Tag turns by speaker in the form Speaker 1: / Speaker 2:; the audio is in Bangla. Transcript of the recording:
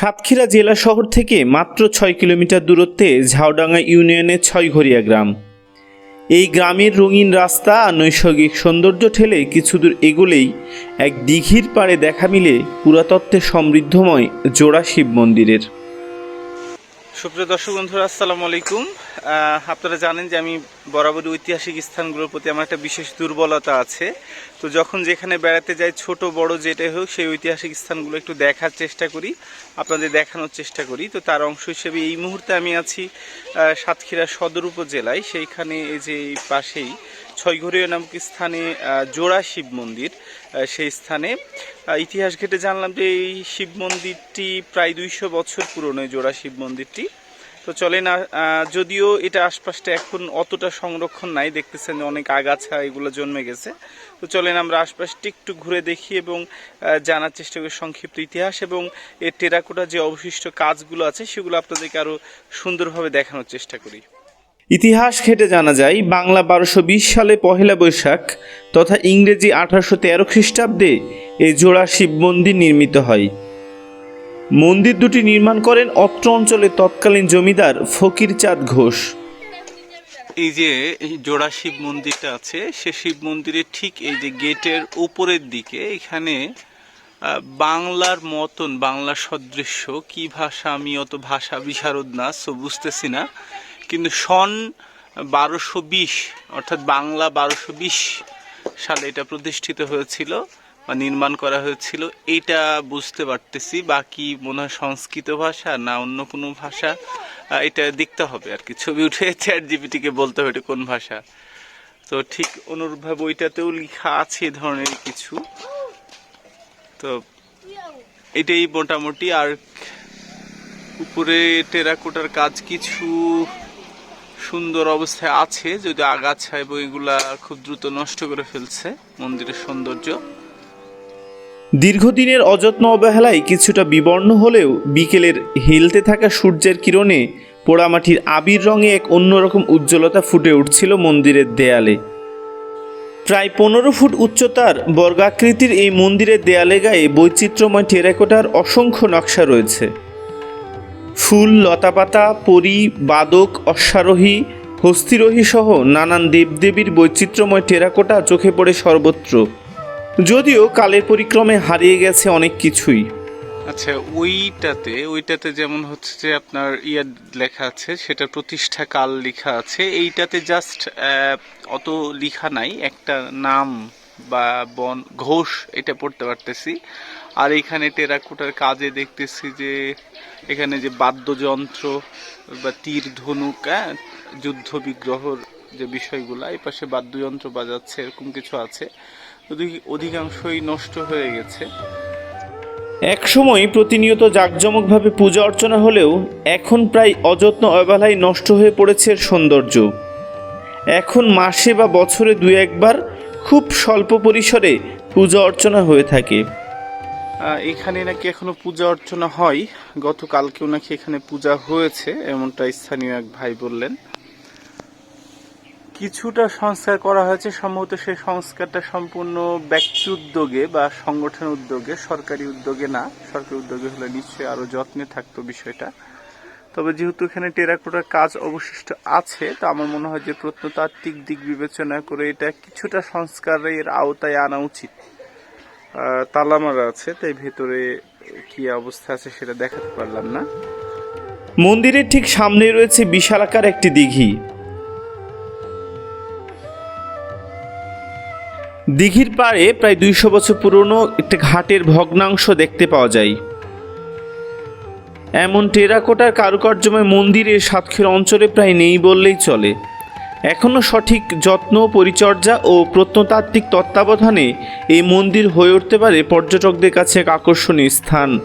Speaker 1: সাতক্ষীরা জেলা শহর থেকে মাত্র ছয় কিলোমিটার দূরত্বে ঝাউডাঙ্গা ইউনিয়নের ছয়ঘরিয়া গ্রাম। এই গ্রামের রঙিন রাস্তা আর নৈসর্গিক সৌন্দর্য ঠেলে কিছু দূর এগোলেই এক দিঘির পাড়ে দেখা মিলে পুরাতত্ত্বে সমৃদ্ধময় জোড়া শিব মন্দিরের। সুপ্রিয় দর্শক বন্ধুরা, আসসালামু আলাইকুম। আপনারা জানেন যে আমি বরাবরই ঐতিহাসিক স্থানগুলোর প্রতি আমার একটা বিশেষ দুর্বলতা আছে। তো যখন যেখানে বেড়াতে যাই, ছোট, বড় যেটাই হোক, সেই ঐতিহাসিক স্থানগুলো একটু দেখার চেষ্টা করি, আপনাদের দেখানোর চেষ্টা করি। তো তার অংশ হিসেবে এই মুহূর্তে আমি আছি সাতক্ষীরা সদর উপজেলায়। সেইখানে এই যে পাশেই ছয়ঘরিয়া নামক স্থানে জোড়া শিব মন্দির। সেই স্থানে। ইতিহাস ঘেটে জানলাম যে এই শিব মন্দিরটি প্রায় দুইশো বছর পুরনো জোড়া শিব মন্দিরটি। তো চলেন আ- আহ, যদিও এটা আশপাশটা এখন অতটা সংরক্ষণ নাই দেখতেছেন অনেক আগাছা এগুলো জন্মে গেছে। তো চলেন আমরা আশপাশটি একটু ঘুরে দেখি এবং জানার চেষ্টা করি সংক্ষিপ্ত ইতিহাস এবং এর টেরাকোটা যে অবশিষ্ট কাজগুলো আছে সেগুলো আপনাদেরকে আরও সুন্দরভাবে দেখানোর চেষ্টা করি। ইতিহাস ঘেটে জানা যায়, বাংলা বারোশো বিশ সালে পহেলা বৈশাখ তথা ইংরেজি আঠারোশো তেরো খ্রিস্টাব্দে এই জোড়া শিব মন্দির নির্মিত হয়। মন্দির দুটি নির্মাণ করেন অত্র অঞ্চলের তৎকালীন জমিদার ফকির চাঁদ ঘোষ। এই যে জোড়া শিব মন্দিরটা আছে, সে শিব মন্দিরের ঠিক এই যে গেটের উপরের দিকে এখানে বাংলার মতন, বাংলা সদৃশ্য, কি ভাষা, আমি অত ভাষা বিশারদ না, সো বুঝতেছি না। কিন্তু সন বারোশো বিশ, অর্থাৎ বাংলা বারোশো বিশ সালে এটা প্রতিষ্ঠিত হয়েছিল বা নির্মাণ করা হয়েছিল, এইটা বুঝতে পারতেছি। বাকি মনে হয় সংস্কৃত ভাষা না অন্য কোনো ভাষা এটা দেখতে হবে আর কি। ছবি উঠে চ্যাট জিপিটিকে বলতে হবে এটা কোন ভাষা। তো ঠিক অনুরূপভাবে ওইটাতেও লেখা আছে ধরনের কিছু। তো এটাই মোটামুটি। আর উপরে টেরাকোটার কাজ কিছু সুন্দর অবস্থায় আছে যদি আগাছা এবং এগুলা খুব দ্রুত নষ্ট করে ফেলছে মন্দিরের সৌন্দর্য। দীর্ঘদিনের অযত্ন অবহেলায় কিছুটা বিবর্ণ হলেও বিকেলের হেলতে থাকা সূর্যের কিরণে পোড়ামাটির আবির রঙে এক অন্যরকম উজ্জ্বলতা ফুটে উঠছিল মন্দিরের দেয়ালে। প্রায় পনেরো ফুট উচ্চতার বর্গাকৃতির এই মন্দিরের দেয়ালে গায়ে বৈচিত্র্যময় টেরাকোটার অসংখ্য নকশা রয়েছে। ফুল, লতাপাতা, পরি, বাদক, অশ্বারোহী, হস্তিরোহী সহ নানান দেবদেবীর বৈচিত্র্যময় টেরাকোটা চোখে পড়ে সর্বত্র। যদিও কালের পরিক্রমে হারিয়ে গেছে অনেক কিছুই। আচ্ছা ওইটাতে ওইটাতে যেমন হচ্ছে যে আপনার ইয়া লেখা আছে সেটা প্রতিষ্ঠা কাল লেখা আছে, এইটাতে জাস্ট অত লেখা নাই, একটা নাম বা বন ঘোষ এটা পড়তে পারতেছি। আর এখানে টেরাকোটার কাজে দেখতেছি যে, এখানে যে বাদ্যযন্ত্র বা তীর ধনুক হ্যাঁ যুদ্ধ বিগ্রহর যে বিষয়গুলো, এই পাশে বাদ্যযন্ত্র বাজাচ্ছে, এরকম কিছু আছে। অধিক- অধিকাংশই নষ্ট হয়ে গেছে। একসময় প্রতিনিয়ত জাঁকজমকভাবে পূজা অর্চনা হলেও এখন প্রায় অযত্ন অবহেলায় নষ্ট হয়ে পড়েছে সৌন্দর্য। এখন মাসে বা বছরে দু একবার খুব স্বল্প পরিসরে পূজা অর্চনা হয়ে থাকে। এখানে নাকি এখনও পূজা অর্চনা হয়। গতকালকেও নাকি এখানে পূজা হয়েছে, এমনটা স্থানীয় এক ভাই বললেন। কিছুটা সংস্কার করা হয়েছে, সম্ভবত সেই সংস্কারটা সম্পূর্ণ ব্যক্তি উদ্যোগে বা সংগঠন উদ্যোগে, সরকারি উদ্যোগে না। সরকারি উদ্যোগে হলে নিশ্চয়ই আরও যত্নে থাকতো বিষয়টা। তবে যেহেতু এখানে টেরাকোটার কাজ অবশিষ্ট আছে তো আমার মনে হয় যে প্রত্নতাত্ত্বিক দিক বিবেচনা করে এটা কিছুটা সংস্কারের আওতায় আনা উচিত। আহ, তালা মারা আছে তাই ভেতরে কি অবস্থা আছে সেটা দেখাতে পারলাম না। মন্দিরের ঠিক সামনে রয়েছে বিশালাকার একটি দিঘি। দিঘির পাড়ে প্রায় দুইশো বছর পুরনো একটি ঘাটের ভগ্নাংশ দেখতে পাওয়া যায়। এমন টেরাকোটার কারুকার্যময় মন্দিরে সাতক্ষীরা অঞ্চলে প্রায় নেই বললেই চলে। এখনও সঠিক যত্ন, পরিচর্যা ও প্রত্নতাত্ত্বিক তত্ত্বাবধানে এই মন্দির হয়ে উঠতে পারে পর্যটকদের কাছে এক আকর্ষণীয় স্থান।